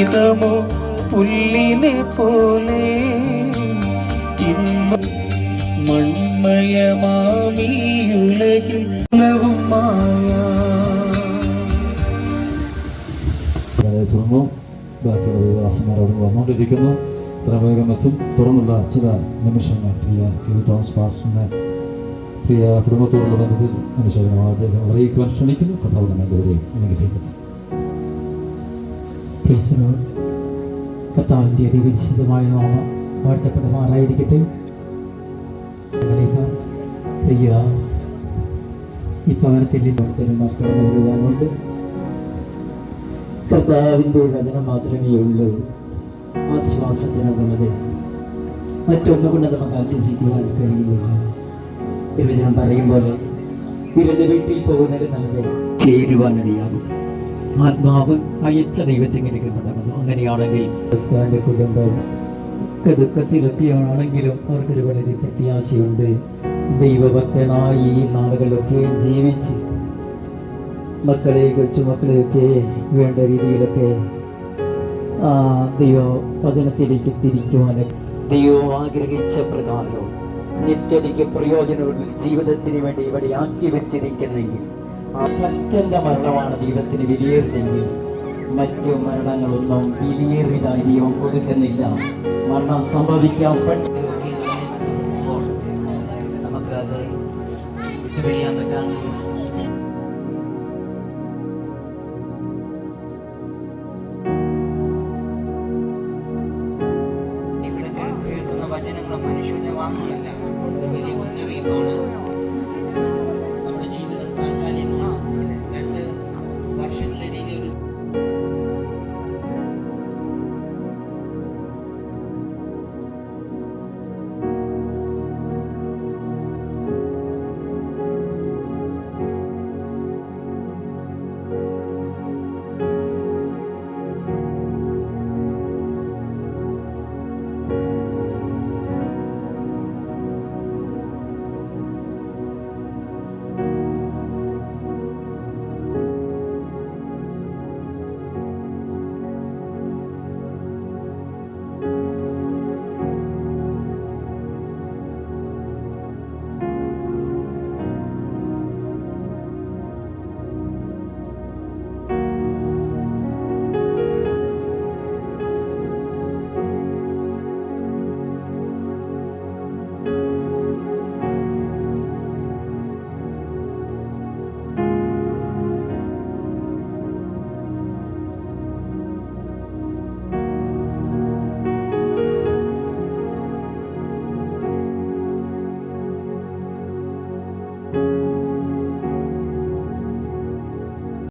ഇതമോ പുല്ലിനെ പോലെ? ഇന്ന് മൺമയമാമീ മായ. വളരെ തുടർന്നു ബാക്കിയുള്ള ദേവദാസന്മാർ അവിടെ വന്നുകൊണ്ടിരിക്കുന്നു. ഇത്ര വേഗം എത്തും. തുറന്നുള്ള ചില നിമിഷങ്ങൾ. പ്രിയ കെ തോമസ് മാസ്റ്ററിനെ പ്രിയ കുടുംബത്തോടുള്ള ബന്ധത്തിൽ അനുശോചനം അദ്ദേഹം അറിയിക്കുവാൻ ക്ഷണിക്കുന്നു കഥാവ് നമ്മെ ഗൗരവം അനുഗ്രഹിക്കുന്നു Lord. കർത്താവിന്റെ അതിവിശുദ്ധമായ നാമം വാഴ്ത്തപ്പെടുമാറായിരിക്കട്ടെ. പ്രിയ ഈ ഭവനത്തിൽ ഭക്തന്മാർ കടന്നു വരുവാനുണ്ട് കർത്താവിന്റെ വചനം മാത്രമേ ഉള്ളൂ. ആശ്വാസത്തിനുള്ളത് മറ്റൊന്നുകൊണ്ട് നമുക്ക് ആശ്വസിക്കുവാൻ കഴിയുന്നില്ല. തിരുവചനം പറയും പോലെ വിരുന്ന് വീട്ടിൽ പോകുന്നത് നല്ലത് ചേരുവാനിടയാകും. ആത്മാവ് അയച്ച ദൈവത്തിലേക്ക് മടങ്ങുന്നു അങ്ങനെയാണെങ്കിൽ ക്രിസ്താന്റെ കുടുംബം ദുഃഖത്തിലൊക്കെയാണെങ്കിലും അവർക്കൊരു വളരെ പ്രത്യാശയുണ്ട്. ദൈവഭക്തനായി ഈ നാളുകളിലൊക്കെ ജീവിച്ച് മക്കളെ കൊച്ചുമക്കളെയൊക്കെ വേണ്ട രീതിയിലൊക്കെ ദൈവ പതനത്തിലേക്ക് തിരിക്കുവാനും ദൈവം ആഗ്രഹിച്ച പ്രകാരം നിത്യതയ്ക്ക് പ്രയോജനമുള്ള ജീവിതത്തിന് വേണ്ടി ഇവിടെ ആക്കി വെച്ചിരിക്കുന്നെങ്കിൽ ആ ഭക്തന്റെ മരണമാണ് ദൈവത്തിന് വിലയേറിയതെങ്കിൽ മറ്റു മരണങ്ങളൊന്നും വിലയേറിയതായി ദൈവം കൊടുക്കുന്നില്ല മരണം സംഭവിക്കാൻ പെട്ടെന്ന് നമുക്കത് വിട്ടുപിടിയാൻ കേൾക്കുന്ന വചനങ്ങളും മനുഷ്യന്റെ വാക്കുകളല്ല. വലിയ മുന്നറിയിപ്പാണ്.